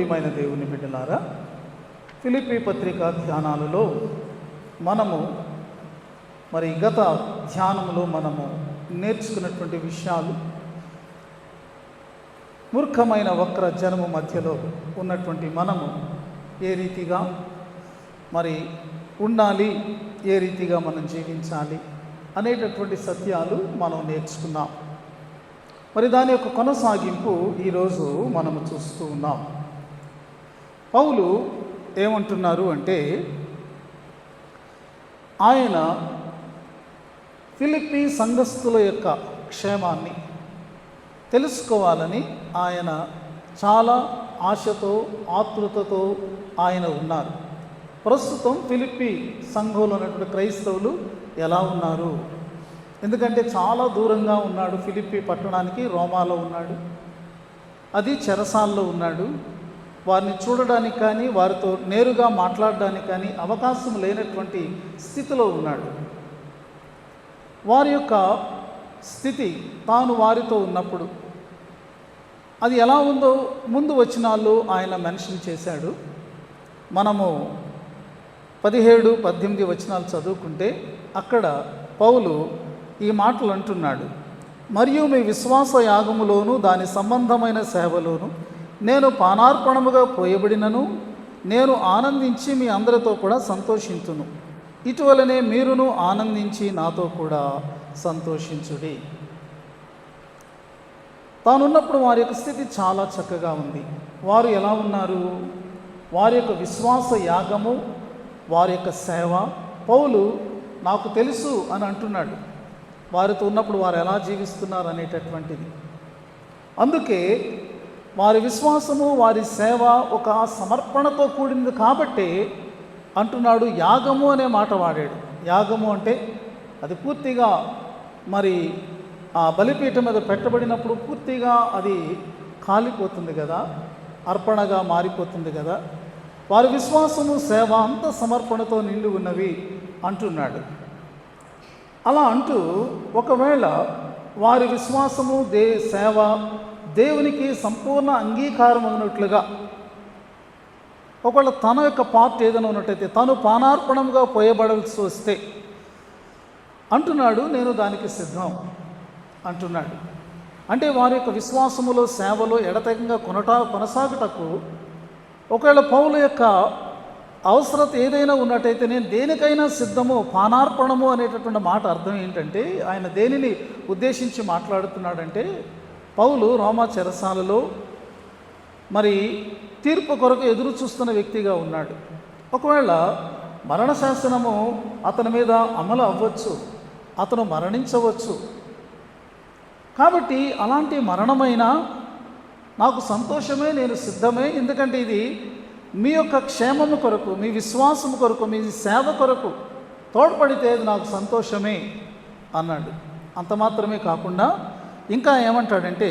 ప్రియమైన దేవుని బిడ్డలారా ఫిలిపి పత్రిక ధ్యానాలలో మనము మరి గత ధ్యానంలో మనము నేర్చుకున్నటువంటి విషయాలు మూర్ఖమైన వక్ర జనము మధ్యలో ఉన్నటువంటి మనము ఏ రీతిగా మరి ఉండాలి ఏ రీతిగా మనం జీవించాలి అనేటటువంటి సత్యాలు మనం నేర్చుకున్నాం. మరి దాని యొక్క కొనసాగింపు ఈరోజు మనము చూస్తూ ఉన్నాం. పౌలు ఏమంటున్నారు అంటే ఆయన ఫిలిప్పీ సంఘస్థుల యొక్క క్షేమాన్ని తెలుసుకోవాలని ఆయన చాలా ఆశతో ఆతృతతో ఆయన ఉన్నారు. ప్రస్తుతం ఫిలిప్పీ సంఘంలో ఉన్నటువంటి క్రైస్తవులు ఎలా ఉన్నారు? ఎందుకంటే చాలా దూరంగా ఉన్నాడు ఫిలిప్పీ పట్టణానికి రోమాలో ఉన్నాడు. అది చెరసాల్లో ఉన్నాడు. వారిని చూడడానికి కానీ వారితో నేరుగా మాట్లాడడానికి కానీ అవకాశం లేనటువంటి స్థితిలో ఉన్నాడు. వారి యొక్క స్థితి తాను వారితో ఉన్నప్పుడు అది ఎలా ఉందో ముందు వచ్చినాళ్ళు ఆయన మెన్షన్ చేశాడు. మనము పదిహేడు పద్దెనిమిది వచనాలు చదువుకుంటే అక్కడ పౌలు ఈ మాటలు అంటున్నాడు. మరియు మీ విశ్వాస యాగములోను దాని సంబంధమైన సేవలోను నేను పానార్పణముగా పోయబడినను నేను ఆనందించి మీ అందరితో కూడా సంతోషించును ఇటువలనే మీరును ఆనందించి నాతో కూడా సంతోషించుడి. తానున్నప్పుడు వారి యొక్క స్థితి చాలా చక్కగా ఉంది. వారు ఎలా ఉన్నారు? వారి యొక్క విశ్వాస యాగము వారి యొక్క సేవ. పౌలు నాకు తెలుసు అని అంటున్నాడు. వారితో ఉన్నప్పుడు వారు ఎలా జీవిస్తున్నారు అనేటటువంటిది. అందుకే వారి విశ్వాసము వారి సేవ ఒక సమర్పణతో కూడింది కాబట్టి అంటున్నాడు యాగము అనే మాట వాడాడు. యాగము అంటే అది పూర్తిగా మరి ఆ బలిపీఠం మీద పెట్టబడినప్పుడు పూర్తిగా అది కాలిపోతుంది కదా అర్పణగా మారిపోతుంది కదా. వారి విశ్వాసము సేవ అంత సమర్పణతో నిండి ఉన్నవి అంటున్నాడు. అలా అంటూ ఒకవేళ వారి విశ్వాసము దే సేవ దేవునికి సంపూర్ణ అంగీకారం ఉన్నట్లుగా ఒకవేళ తన యొక్క పార్ట్ ఏదైనా ఉన్నట్టయితే తను పానార్పణంగా పోయబడవలసి వస్తే అంటున్నాడు నేను దానికి సిద్ధం అంటున్నాడు. అంటే వారి యొక్క విశ్వాసములో సేవలో ఎడతెగంగా కొనట కొనసాగుటకు ఒకవేళ పౌల యొక్క అవసరత ఏదైనా ఉన్నట్టయితే నేను దేనికైనా సిద్ధము పానార్పణము అనేటటువంటి మాట అర్థం ఏంటంటే ఆయన దేనిని ఉద్దేశించి మాట్లాడుతున్నాడంటే పౌలు రోమా చెరసాలలో మరి తీర్పు కొరకు ఎదురు చూస్తున్న వ్యక్తిగా ఉన్నాడు. ఒకవేళ మరణ శాసనము అతని మీద అమలు అవ్వచ్చు అతను మరణించవచ్చు. కాబట్టి అలాంటి మరణమైన నాకు సంతోషమే నేను సిద్ధమే ఎందుకంటే ఇది మీ యొక్క క్షేమము కొరకు మీ విశ్వాసము కొరకు మీ సేవ కొరకు తోడ్పడితే అది నాకు సంతోషమే అన్నాడు. అంత మాత్రమే కాకుండా ఇంకా ఏమంటాడంటే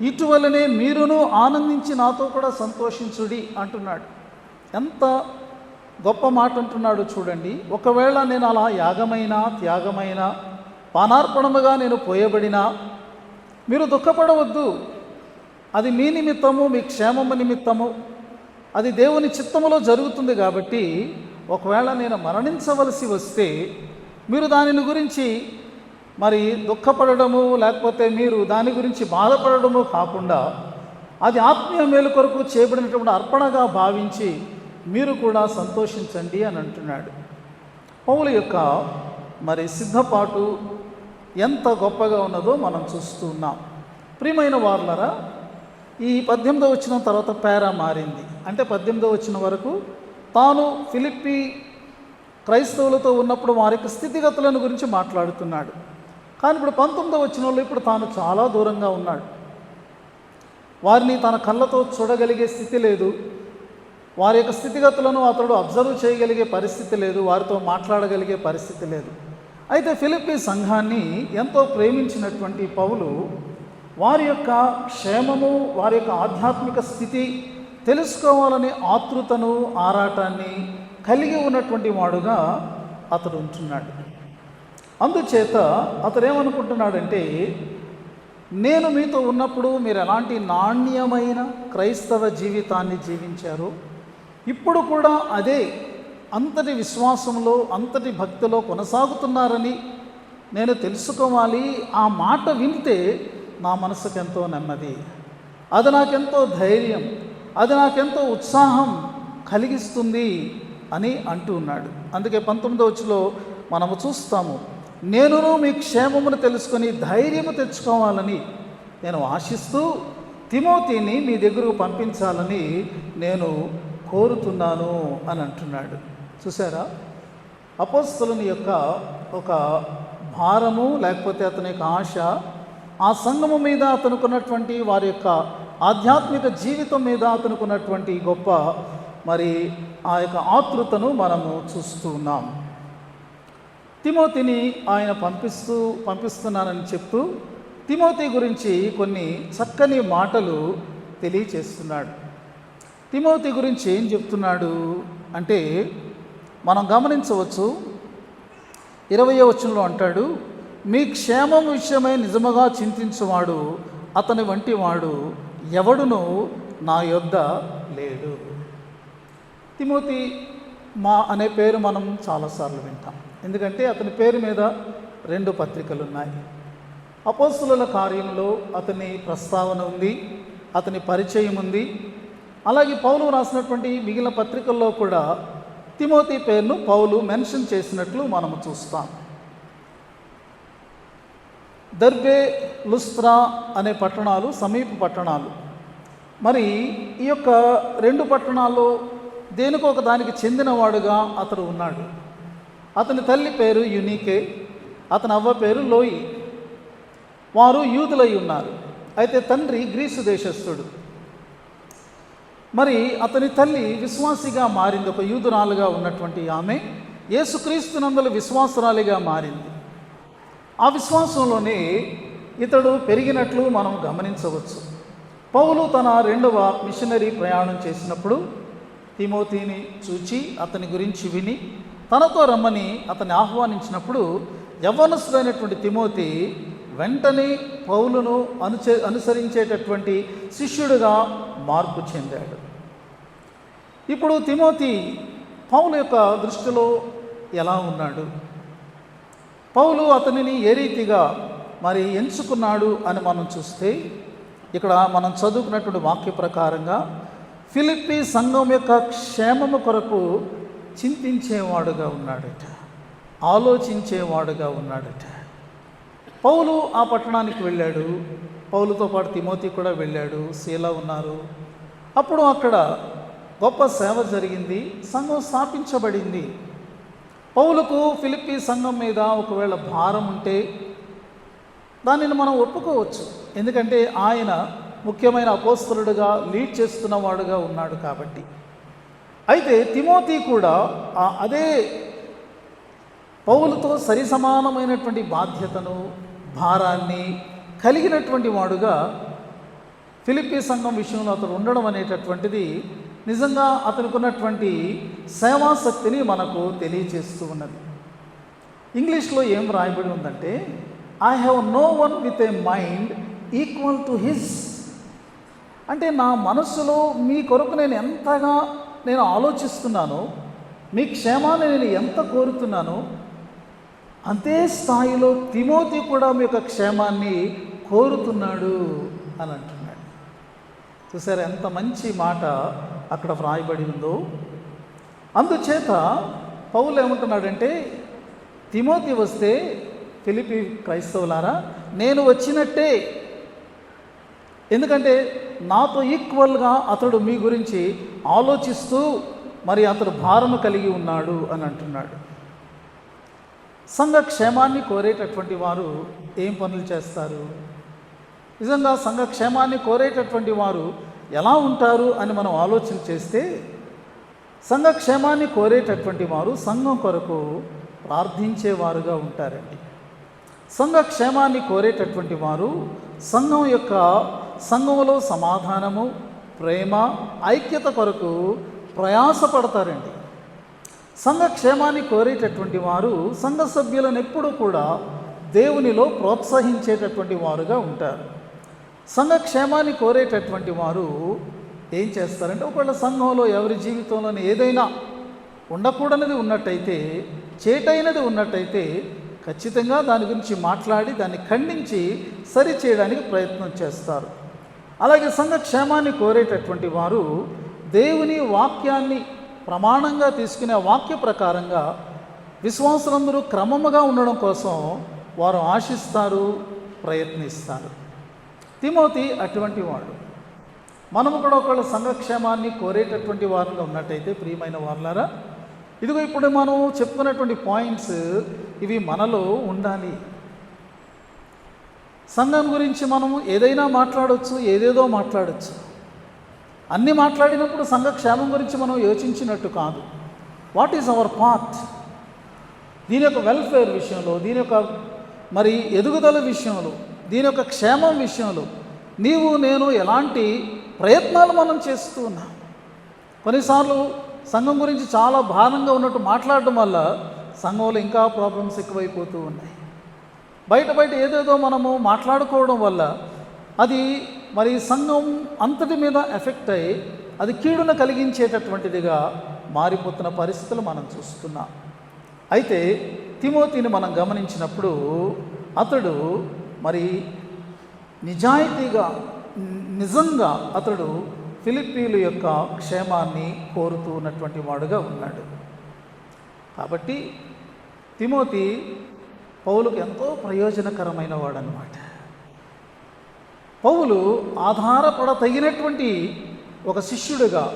ఇటువలనే మీరును ఆనందించి నాతో కూడా సంతోషించుడి అంటున్నాడు. ఎంత గొప్ప మాట అంటున్నాడు చూడండి. ఒకవేళ నేను అలా యాగమైన త్యాగమైన పానార్పణముగా నేను పోయబడినా మీరు దుఃఖపడవద్దు. అది మీ నిమిత్తము మీ క్షేమము నిమిత్తము. అది దేవుని చిత్తములో జరుగుతుంది కాబట్టి ఒకవేళ నేను మరణించవలసి వస్తే మీరు దానిని గురించి మరి దుఃఖపడడము లేకపోతే మీరు దాని గురించి బాధపడడము కాకుండా అది ఆత్మీయ మేలు కొరకు చేయబడినటువంటి అర్పణగా భావించి మీరు కూడా సంతోషించండి అని అంటున్నాడు. పౌలు యొక్క మరి సిద్ధపాటు ఎంత గొప్పగా ఉన్నదో మనం చూస్తూ ఉన్నాం. ప్రియమైన వార్లరా ఈ పద్దెనిమిదో వచ్చిన తర్వాత పేరా మారింది. అంటే పద్దెనిమిదో వచ్చిన వరకు తాను ఫిలిప్పి క్రైస్తవులతో ఉన్నప్పుడు వారి యొక్క స్థితిగతులను గురించి మాట్లాడుతున్నాడు. కానీ ఇప్పుడు పంతొమ్మిదో వచ్చిన వాళ్ళు ఇప్పుడు తాను చాలా దూరంగా ఉన్నాడు. వారిని తన కళ్ళతో చూడగలిగే స్థితి లేదు. వారి యొక్క స్థితిగతులను అతడు అబ్జర్వ్ చేయగలిగే పరిస్థితి లేదు. వారితో మాట్లాడగలిగే పరిస్థితి లేదు. అయితే ఫిలిప్పీ సంఘాన్ని ఎంతో ప్రేమించినటువంటి పౌలు వారి యొక్క క్షేమము వారి యొక్క ఆధ్యాత్మిక స్థితి తెలుసుకోవాలనే ఆతృతను ఆరాటాన్ని కలిగి ఉన్నటువంటి వాడుగా అతడు ఉంటున్నాడు. అందుచేత అతనేమనుకుంటున్నాడంటే నేను మీతో ఉన్నప్పుడు మీరు ఎలాంటి నాణ్యమైన క్రైస్తవ జీవితాన్ని జీవించారు? ఇప్పుడు కూడా అదే అంతటి విశ్వాసంలో అంతటి భక్తిలో కొనసాగుతున్నారని నేను తెలుసుకోవాలి. ఆ మాట వింటే నా మనసుకు ఎంతో నెమ్మది. అది నాకెంతో ధైర్యం అది నాకెంతో ఉత్సాహం కలిగిస్తుంది అని అంటూ ఉన్నాడు. అందుకే పంతొమ్మిదో వచ్చిలో మనము చూస్తాము నేనును మీ క్షేమమును తెలుసుకొని ధైర్యము తెచ్చుకోవాలని నేను ఆశిస్తూ తిమోతిని మీ దగ్గరకు పంపించాలని నేను కోరుతున్నాను అని అంటున్నాడు. చూసారా అపోస్తులని యొక్క ఒక భారము లేకపోతే అతని యొక్క ఆశ ఆ సంఘము మీద అతనుకున్నటువంటి వారి యొక్క ఆధ్యాత్మిక జీవితం మీద అతనుకున్నటువంటి గొప్ప మరి ఆ యొక్క ఆతృతను మనము చూస్తున్నాం. తిమోతిని ఆయన పంపిస్తూ పంపిస్తున్నానని చెప్తూ తిమోతి గురించి కొన్ని చక్కని మాటలు తెలియచేస్తున్నాడు. తిమోతి గురించి ఏం చెప్తున్నాడు అంటే మనం గమనించవచ్చు ఇరవై వచనంలో అంటాడు మీ క్షేమం విషయమై నిజముగా చింతించువాడు అతని వంటి వాడు ఎవడును నా యొద్ద లేడు. తిమోతి మా అనే పేరు మనం చాలాసార్లు వింటాం. ఎందుకంటే అతని పేరు మీద రెండు పత్రికలు ఉన్నాయి అపోస్తుల కార్యంలో అతని ప్రస్తావన ఉంది అతని పరిచయం ఉంది. అలాగే పౌలు రాసినటువంటి మిగిలిన పత్రికల్లో కూడా తిమోతి పేరును పౌలు మెన్షన్ చేసినట్లు మనము చూస్తాం. దర్బే లుస్త్రా అనే పట్టణాలు సమీప పట్టణాలు. మరి ఈ యొక్క రెండు పట్టణాల్లో దేనికో ఒక దానికి చెందినవాడుగా అతడు ఉన్నాడు. అతని తల్లి పేరు యునీకే అతని అవ్వ పేరు లోయి. వారు యూదులై ఉన్నారు. అయితే తండ్రి గ్రీసు దేశస్థుడు. మరి అతని తల్లి విశ్వాసిగా మారింది. ఒక యూదురాలుగా ఉన్నటువంటి ఆమె యేసుక్రీస్తునందుల విశ్వాసురాలిగా మారింది. ఆ విశ్వాసంలోనే ఇతడు పెరిగినట్లు మనం గమనించవచ్చు. పౌలు తన రెండవ మిషనరీ ప్రయాణం చేసినప్పుడు తిమోతిని చూచి అతని గురించి విని తనతో రమ్మని అతన్ని ఆహ్వానించినప్పుడు యవ్వనస్తుడైనటువంటి తిమోతి వెంటనే పౌలును అనుచే అనుసరించేటటువంటి శిష్యుడిగా మార్పు చెందాడు. ఇప్పుడు తిమోతి పౌలు యొక్క దృష్టిలో ఎలా ఉన్నాడు? పౌలు అతనిని ఏ రీతిగా మరి ఎంచుకున్నాడు అని మనం చూస్తే ఇక్కడ మనం చదువుకున్నటువంటి వాక్య ప్రకారంగా ఫిలిప్పి సంఘం యొక్క క్షేమము కొరకు చింతించేవాడుగా ఉన్నాడట. ఆలోచించేవాడుగా ఉన్నాడట. పౌలు ఆ పట్టణానికి వెళ్ళాడు. పౌలుతో పాటు తిమోతి కూడా వెళ్ళాడు. శీల ఉన్నారు. అప్పుడు అక్కడ గొప్ప సేవ జరిగింది. సంఘం స్థాపించబడింది. పౌలకు ఫిలిప్పీ సంఘం మీద ఒకవేళ భారం ఉంటే దానిని మనం ఒప్పుకోవచ్చు. ఎందుకంటే ఆయన ముఖ్యమైన అపోస్తలుడుగా లీడ్ చేస్తున్నవాడుగా ఉన్నాడు కాబట్టి. అయితే తిమోతి కూడా అదే పౌలతో సరి సమానమైనటువంటి బాధ్యతను భారాన్ని కలిగినటువంటి వాడుగా ఫిలిప్పీ సంఘం విషయంలో అతను ఉండడం అనేటటువంటిది నిజంగా అతనికి ఉన్నటువంటి సేవాశక్తిని మనకు తెలియచేస్తూ ఉన్నది. ఇంగ్లీష్లో ఏం రాయబడి ఉందంటే I have no one with a mind equal to his అంటే నా మనస్సులో మీ కొరకు నేను ఎంతగా నేను ఆలోచిస్తున్నానో మీ క్షేమాన్ని నేను ఎంత కోరుతున్నానో అంతే స్థాయిలో తిమోతి కూడా మీ యొక్క క్షేమాన్ని కోరుతున్నాడు అని అంటున్నాడు. చూసారు ఎంత మంచి మాట అక్కడ వ్రాయబడి ఉందో. అందుచేత పౌలు ఏమంటున్నాడంటే తిమోతి వస్తే ఫిలిపి క్రైస్తవులారా నేను వచ్చినట్టే ఎందుకంటే నాతో ఈక్వల్గా అతడు మీ గురించి ఆలోచిస్తూ మరి అతడు భారము కలిగి ఉన్నాడు అని అంటున్నాడు. సంఘ క్షేమాన్ని కోరేటటువంటి వారు ఏం పనులు చేస్తారు? నిజంగా సంఘ క్షేమాన్ని కోరేటటువంటి వారు ఎలా ఉంటారు అని మనం ఆలోచన చేస్తే సంఘ క్షేమాన్ని కోరేటటువంటి వారు సంఘం కొరకు ప్రార్థించేవారుగా ఉంటారండి. సంఘ క్షేమాన్ని కోరేటటువంటి వారు సంఘం యొక్క సంఘంలో సమాధానము ప్రేమ ఐక్యత కొరకు ప్రయాసపడతారండి. సంఘ క్షేమాన్ని కోరేటటువంటి వారు సంఘ సభ్యులను ఎప్పుడూ కూడా దేవునిలో ప్రోత్సహించేటటువంటి వారుగా ఉంటారు. సంఘ క్షేమాన్ని కోరేటటువంటి వారు ఏం చేస్తారంటే ఒకవేళ సంఘంలో ఎవరి జీవితంలోనే ఏదైనా ఉండకూడనిది ఉన్నట్టయితే చేటైనది ఉన్నట్టయితే ఖచ్చితంగా దాని గురించి మాట్లాడి దాన్ని ఖండించి సరి చేయడానికి ప్రయత్నం చేస్తారు. అలాగే సంఘ క్షేమాన్ని కోరేటటువంటి వారు దేవుని వాక్యాన్ని ప్రమాణంగా తీసుకునే వాక్య ప్రకారంగా విశ్వాసులందరూ క్రమముగా ఉండడం కోసం వారు ఆశిస్తారు ప్రయత్నిస్తారు. తిమోతి అటువంటి వాడు. మనము కూడా ఒకళ్ళ సంఘక్షేమాన్ని కోరేటటువంటి వారిగా ఉన్నట్టయితే ప్రియమైన వారులారా ఇదిగో ఇప్పుడు మనం చెప్పుకున్నటువంటి పాయింట్స్ ఇవి మనలో ఉండాలి. సంఘం గురించి మనము ఏదైనా మాట్లాడవచ్చు ఏదేదో మాట్లాడవచ్చు అన్నీ మాట్లాడినప్పుడు సంఘ క్షేమం గురించి మనం యోచించినట్టు కాదు. వాట్ ఈజ్ అవర్ పాత్ దీని యొక్క వెల్ఫేర్ విషయంలో దీని యొక్క మరి ఎదుగుదల విషయంలో దీని యొక్క క్షేమం విషయంలో నీవు నేను ఎలాంటి ప్రయత్నాలు మనం చేస్తూ ఉన్నాం? కొన్నిసార్లు సంఘం గురించి చాలా భారంగా ఉన్నట్టు మాట్లాడడం వల్ల సంఘంలో ఇంకా ప్రాబ్లమ్స్ ఎక్కువైపోతూ ఉన్నాయి. బయట బయట ఏదేదో మనము మాట్లాడుకోవడం వల్ల అది మరి సంఘం అంతటి మీద ఎఫెక్ట్ అయ్యి అది కీడును కలిగించేటటువంటిదిగా మారిపోతున్న పరిస్థితులు మనం చూస్తున్నాం. అయితే తిమోతిని మనం గమనించినప్పుడు అతడు మరి నిజాయితీగా నిజంగా అతడు ఫిలిప్పీలు యొక్క క్షేమాన్ని కోరుతూ ఉన్నటువంటి వాడుగా ఉన్నాడు. కాబట్టి తిమోతి పౌలుకు ఎంతో ప్రయోజనకరమైన వాడనమాట పౌలు ఆధారపడ తగినటువంటి ఒక శిష్యుడుగా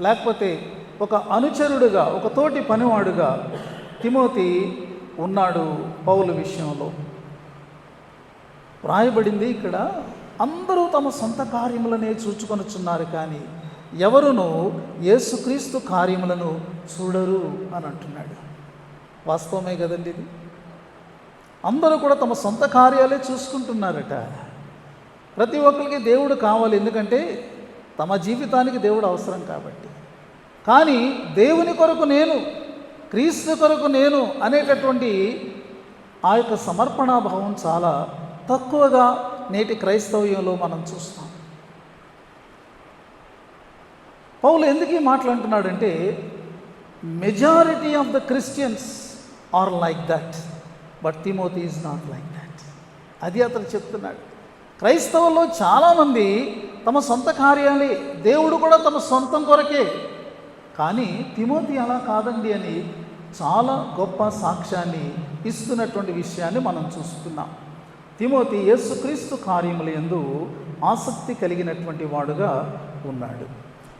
లేకపోతే ఒక అనుచరుడుగా ఒక తోటి పనివాడుగా తిమోతి ఉన్నాడు పౌలు విషయంలో. వ్రాయబడింది ఇక్కడ అందరూ తమ సొంత కార్యములనే చూచుకొనుచున్నారు కానీ ఎవరును యేసుక్రీస్తు కార్యములను చూడరు అని అంటున్నాడు. వాస్తవమే కదండి ఇది? అందరూ కూడా తమ సొంత కార్యాలే చూసుకుంటున్నారట. ప్రతి ఒక్కరికి దేవుడు కావాలి ఎందుకంటే తమ జీవితానికి దేవుడు అవసరం కాబట్టి. కానీ దేవుని కొరకు నేను క్రీస్తు కొరకు నేను అనేటటువంటి ఆ యొక్క సమర్పణాభావం చాలా తక్కువగా నేటి క్రైస్తవ్యంలో మనం చూస్తాం. పౌలు ఎందుకు ఈ మాట్లాడుతున్నాడంటే majority of the Christians are like that. But Timothy is not like that అది అతను చెప్తున్నాడు. క్రైస్తవుల్లో చాలామంది తమ సొంత కార్యాలే దేవుడు కూడా తమ సొంతం కొరకే. కానీ తిమోతి అలా కాదండి అని చాలా గొప్ప సాక్ష్యాన్ని ఇస్తున్నటువంటి విషయాన్ని మనం చూస్తున్నాం. తిమోతి యేసుక్రీస్తు కార్యముల యందు ఆసక్తి కలిగినటువంటి వాడుగా ఉన్నాడు.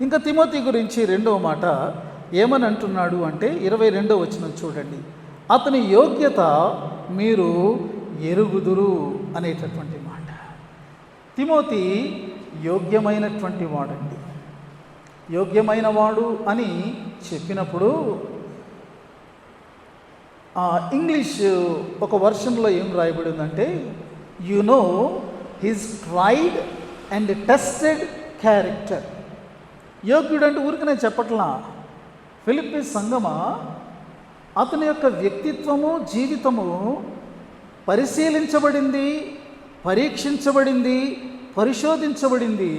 ఇంకా తిమోతి గురించి రెండవ మాట ఏమని అంటున్నాడు అంటే ఇరవై రెండవ వచనం చూడండి. అతని యోగ్యత మీరు ఎరుగుదురు అనేటటువంటి మాట. తిమోతి యోగ్యమైనటువంటి వాడండి. యోగ్యమైన వాడు అని చెప్పినప్పుడు ఇంగ్లీష్ ఒక వర్షన్లో ఏం రాయబడిందంటే you know his tried and tested character యోగ్యుడు అంటే ఊరికి నేను చెప్పట్లా. ఫిలిప్పి సంగమ అతని యొక్క వ్యక్తిత్వము జీవితము పరిశీలించబడింది పరీక్షించబడింది పరిశోధించబడింది.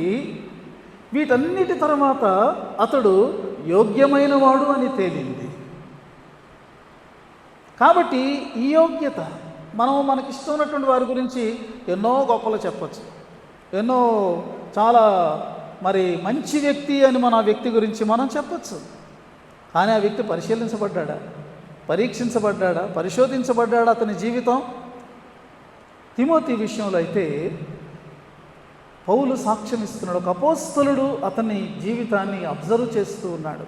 వీటన్నిటి తర్వాత అతడు యోగ్యమైన వాడు అని తేలింది. కాబట్టి ఈ యోగ్యత మనం మనకి ఉన్నటువంటి వారి గురించి ఎన్నో గొప్పలు చెప్పచ్చు. ఎన్నో చాలా మరి మంచి వ్యక్తి అని మన వ్యక్తి గురించి మనం చెప్పచ్చు. కానీ ఆ వ్యక్తి పరిశీలించబడ్డాడా? పరీక్షించబడ్డాడా? పరిశోధించబడ్డాడా అతని జీవితం? తిమోతి విషయంలో అయితే పౌలు సాక్ష్యం ఇస్తున్నాడు. ఒక అపోస్తలుడు అతని జీవితాన్ని అబ్జర్వ్ చేస్తూ ఉన్నాడు.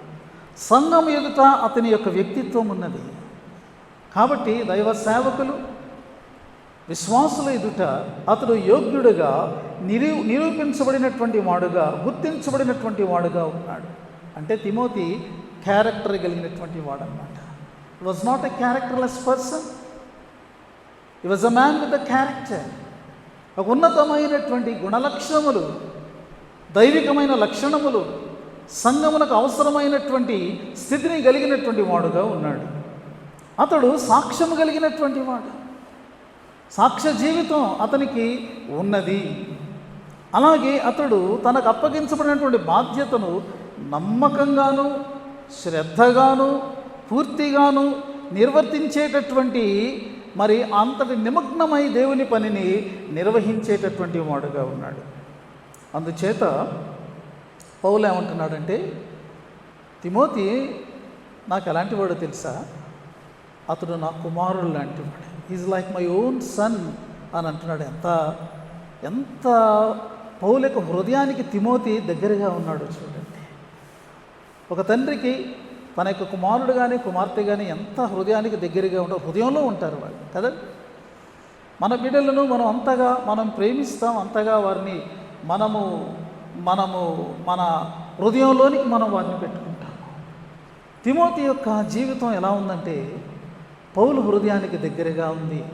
సంఘం ఎదుట అతని యొక్క వ్యక్తిత్వం ఉన్నది. కాబట్టి దైవ సేవకులు విశ్వాసుల ఎదుట అతడు యోగ్యుడుగా నిరూ నిరూపించబడినటువంటి వాడుగా గుర్తించబడినటువంటి వాడుగా ఉన్నాడు. అంటే తిమోతి క్యారెక్టర్ కలిగినటువంటి వాడనమాట was not a characterless person he was a man with a character ఒక ఉన్నతమైనటువంటి గుణలక్షణములు దైవికమైన లక్షణములు సంగమునకు అవసరమైనటువంటి స్థితిని కలిగినటువంటి వాడుగా ఉన్నాడు. అతడు సాక్ష్యము కలిగినటువంటి వాడు. సాక్ష్య జీవితం అతనికి ఉన్నది. అలాగే అతడు తనకు అప్పగించబడినటువంటి బాధ్యతను నమ్మకంగాను శ్రద్ధగాను పూర్తిగాను నిర్వర్తించేటటువంటి మరి అంతటి నిమగ్నమై దేవుని పనిని నిర్వహించేటటువంటి వాడుగా ఉన్నాడు. అందుచేత పౌలు ఏమంటున్నాడంటే తిమోతి నాకు ఎలాంటి వాడో తెలుసా? అతడు నా కుమారుడు లాంటి వాడు. Is like my own son అని అంటున్నాడు. ఎంత ఎంత పౌలు హృదయానికి తిమోతి దగ్గరగా ఉన్నాడు చూడండి. ఒక తండ్రికి తన యొక్క కుమారుడు కానీ కుమార్తె కానీ ఎంత హృదయానికి దగ్గరగా ఉండో హృదయంలో ఉంటారు వాళ్ళు కదా? మన బిడ్డలను మనం అంతగా మనం ప్రేమిస్తాం అంతగా వారిని మనము మనము మన హృదయంలోనికి మనం వారిని పెట్టుకుంటాం తిమోతి యొక్క జీవితం ఎలా ఉందంటే పౌలు హృదయానికి దగ్గరగా ఉంది.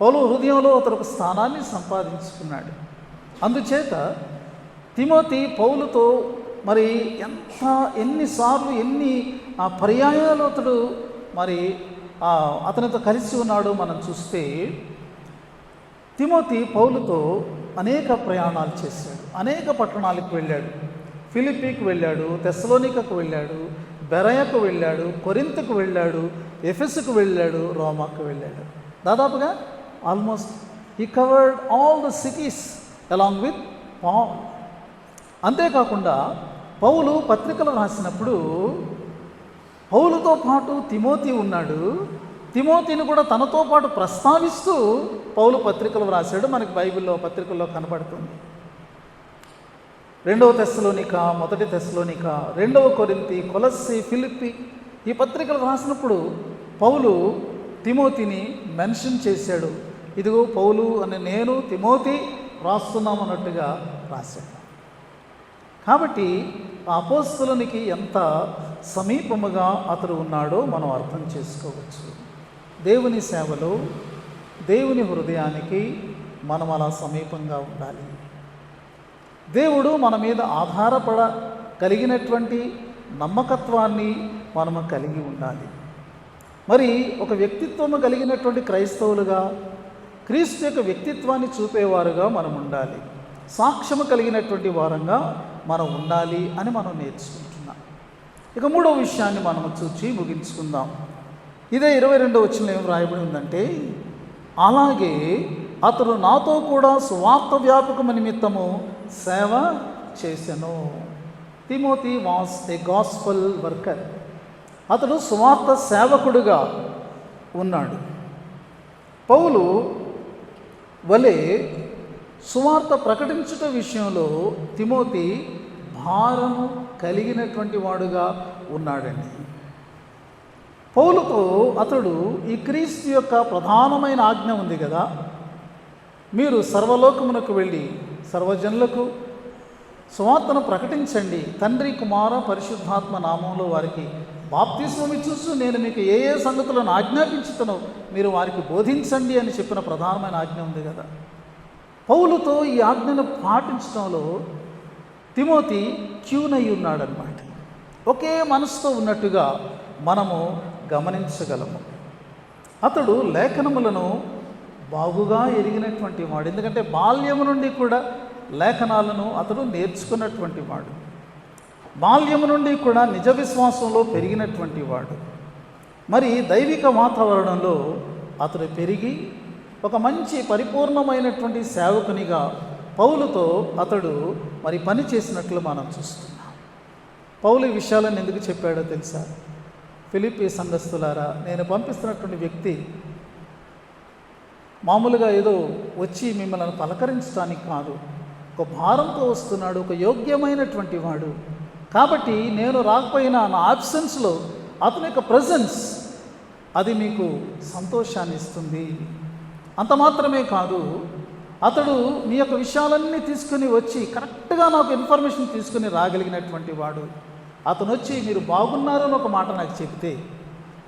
పౌలు హృదయంలో అతడు ఒక స్థానాన్ని సంపాదించుకున్నాడు. అందుచేత తిమోతి పౌలుతో మరి ఎంత ఎన్నిసార్లు ఎన్ని ఆ, పర్యాయాలు అతడు మరి అతనితో కలిసి ఉన్నాడు మనం చూస్తే తిమోతి పౌలుతో అనేక ప్రయాణాలు చేశాడు. అనేక పట్టణాలకు వెళ్ళాడు. ఫిలిపీకి వెళ్ళాడు తెస్లోనికకు వెళ్ళాడు బెరయకు వెళ్ళాడు కొరింతకు వెళ్ళాడు ఎఫెస్కు వెళ్ళాడు రోమాకు వెళ్ళాడు. దాదాపుగా almost he covered all the cities along with Paul. అంతేకాకుండా పౌలు పత్రికలు రాసినప్పుడు పౌలుతో పాటు తిమోతి ఉన్నాడు. తిమోతిని కూడా తనతో పాటు ప్రస్తావిస్తూ పౌలు పత్రికలు రాశాడు మనకి బైబిల్లో పత్రికల్లో కనబడుతుంది. రెండవ తెస్సలోనిక మొదటి తెస్సలోనిక రెండవ కొరింతి కొలస్సి ఫిలిప్పి ఈ పత్రికలు రాసినప్పుడు పౌలు తిమోతిని మెన్షన్ చేశాడు. ఇదిగో పౌలు అని నేను తిమోతి రాస్తున్నాం అన్నట్టుగా రాశాడు. కాబట్టి అపోస్తులనికి ఎంత సమీపముగా అతడు ఉన్నాడో మనం అర్థం చేసుకోవచ్చు. దేవుని సేవలో దేవుని హృదయానికి మనం అలా సమీపంగా ఉండాలి. దేవుడు మన మీద ఆధారపడ కలిగినటువంటి నమ్మకత్వాన్ని మనము కలిగి ఉండాలి. మరి ఒక వ్యక్తిత్వము కలిగినటువంటి క్రైస్తవులుగా క్రీస్తు యొక్క వ్యక్తిత్వాన్ని చూపేవారుగా మనం ఉండాలి. సాక్ష్యము కలిగినటువంటి వారంగా మనం ఉండాలి అని మనం నేర్చుకుంటున్నాం. ఇక మూడో విషయాన్ని మనం చూచి ముగించుకుందాం. ఇదే ఇరవై రెండో వచ్చిన ఏం రాయబడి ఉందంటే అలాగే అతడు నాతో కూడా స్వార్థ వ్యాపకము నిమిత్తము సేవ చేశాను Timothy was a gospel worker. అతడు స్వార్థ సేవకుడుగా ఉన్నాడు. పౌలు వలె సువార్త ప్రకటించుట విషయంలో తిమోతి భారము కలిగినటువంటి వాడుగా ఉన్నాడండి. పౌలుతో అతడు ఈ క్రీస్తు యొక్క ప్రధానమైన ఆజ్ఞ ఉంది కదా. మీరు సర్వలోకమునకు వెళ్ళి సర్వజనులకు సువార్తను ప్రకటించండి. తండ్రి కుమార పరిశుద్ధాత్మ నామంలో వారికి బాప్తిస్వమి చూస్తూ నేను మీకు ఏ ఏ సంగతులను ఆజ్ఞాపించుతానో మీరు వారికి బోధించండి అని చెప్పిన ప్రధానమైన ఆజ్ఞ ఉంది కదా. పౌలుతో ఈ ఆజ్ఞను పాటించడంలో తిమోతి క్యూనై ఉన్నాడనమాట ఒకే మనసుతో ఉన్నట్టుగా మనము గమనించగలము. అతడు లేఖనములను బాగుగా ఎరిగినటువంటి వాడు. ఎందుకంటే బాల్యము నుండి కూడా లేఖనాలను అతడు నేర్చుకున్నటువంటి వాడు. బాల్యము నుండి కూడా నిజ విశ్వాసంలో పెరిగినటువంటి వాడు. మరి దైవిక వాతావరణంలో అతడు పెరిగి ఒక మంచి పరిపూర్ణమైనటువంటి సేవకునిగా పౌలుతో అతడు మరి పని చేసినట్లు మనం చూస్తున్నాం. పౌలు ఈ విషయాలను ఎందుకు చెప్పాడో తెలుసా? ఫిలిపి సంఘస్థులారా నేను పంపిస్తున్నటువంటి వ్యక్తి మామూలుగా ఏదో వచ్చి మిమ్మల్ని పలకరించడానికి కాదు. ఒక భారంతో వస్తున్నాడు ఒక యోగ్యమైనటువంటి వాడు. కాబట్టి నేను రాకపోయినా నా ఆబ్సెన్స్లో అతని యొక్క ప్రజెన్స్ అది మీకు సంతోషాన్ని ఇస్తుంది. అంత మాత్రమే కాదు అతడు మీ యొక్క విషయాలన్నీ తీసుకుని వచ్చి కరెక్ట్గా నాకు ఇన్ఫర్మేషన్ తీసుకుని రాగలిగినటువంటి వాడు. అతను వచ్చి మీరు బాగున్నారని ఒక మాట నాకు చెప్తే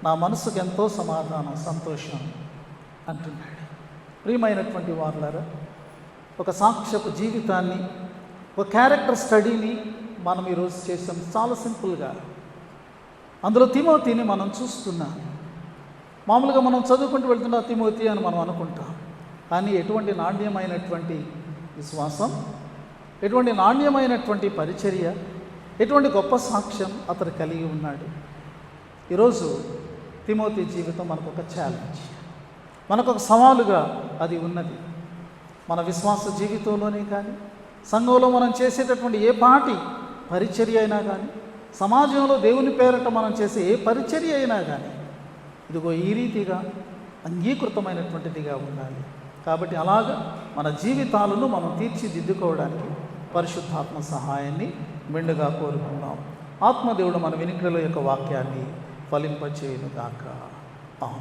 నా మనసుకు ఎంతో సమాధానం సంతోషం అంటున్నాడు. ప్రియమైనటువంటి వారులారా ఒక సాక్ష్యపు జీవితాన్ని ఒక క్యారెక్టర్ స్టడీని మనం ఈరోజు చేసాం. చాలా సింపుల్గా. అందులో తిమోతిని మనం చూస్తున్నాం. మామూలుగా మనం చదువుకుంటూ వెళ్తున్న తిమోతి అని మనం అనుకుంటాం. కానీ ఎటువంటి నాణ్యమైనటువంటి విశ్వాసం ఎటువంటి నాణ్యమైనటువంటి పరిచర్య ఎటువంటి గొప్ప సాక్ష్యం అతడు కలిగి ఉన్నాడు. ఈరోజు తిమోతి జీవితం మనకు ఒక ఛాలెంజ్ మనకు ఒక సవాలుగా అది ఉన్నది. మన విశ్వాస జీవితంలోనే కానీ సంఘంలో మనం చేసేటటువంటి ఏ పాటి పరిచర్య అయినా కానీ సమాజంలో దేవుని పేరట మనం చేసే ఏ పరిచర్య అయినా కానీ ఇదిగో ఈ రీతిగా అంగీకృతమైనటువంటిదిగా ఉండాలి. కాబట్టి అలాగా మన జీవితాలను మనం తీర్చిదిద్దుకోవడానికి పరిశుద్ధాత్మ సహాయాన్ని మెండుగా కోరుకుందాం. ఆత్మదేవుడు మన వినికిడిలో యొక్క వాక్యాన్ని ఫలింపచేయును గాక ఆమె